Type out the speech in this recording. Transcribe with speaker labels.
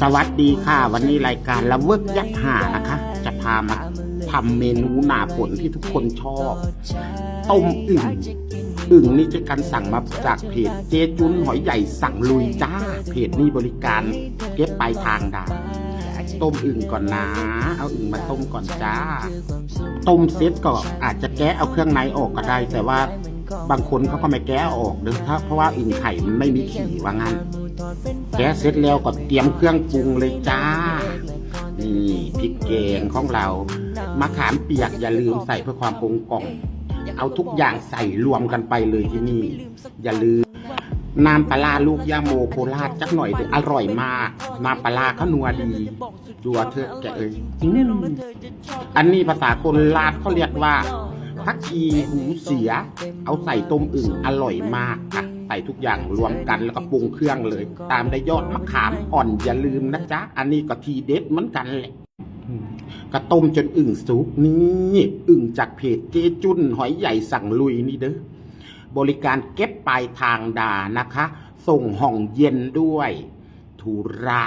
Speaker 1: สวัสดีค่ะ วันนี้รายการละเวิกยักหานะคะ จะพามาทำเมนูหนาผลที่ทุกคนชอบ ต้มอึ่งอึ่งนี่จะกันสั่งมาจากเพจเจจุนหอยใหญ่สั่งลุยจ้า เพจนี้บริการเก็บปลายทางดาต้มอึ่งก่อนนะ เอาอึ่งมาต้มก่อนจ้า ต้มเสร็จก็อาจจะแกะเอาเครื่องในออกก็ได้ แต่ว่าบางคนเขาก็ไม่แกะออกเด้อถ้าเพราะว่าอึ่งไข่มันไม่มีขีว่างั้น แกะเสร็จแล้วก็เตรียมเครื่องปรุงเลยจ้า นี่พริกแกงของเรามะขามเปียกอย่าลืมใส่เพื่อความกลมกล่อมเอาทุกอย่างใส่รวมกันไปเลยที่นี่ อย่าลืมน้ำปลาลูกย่าโมโคราชจักหน่อยเถออร่อยมากน้ำปลาร้าเขานัวดีดัวเธอะแกเอ้ยอันนี้ภาษาคนลาดเขาเรียกว่าพักชีหูเสีย เอาใส่ต้มอึ่งอร่อยมากค่ะ ใส่ทุกอย่างรวมกันแล้วก็ปรุงเครื่องเลย ตามด้วยยอดมะขามอ่อนอย่าลืมนะจ๊ะ อันนี้ก็ทีเด็ดเหมือนกันแหละอืมก็ต้มจนอึ่งสุกนี่อึ่งจากเพจเจจุนหอยใหญ่สั่งลุยนี่เด้อบริการเก็บปลายทางดานะคะ ส่งห้องเย็นด้วย ธุระ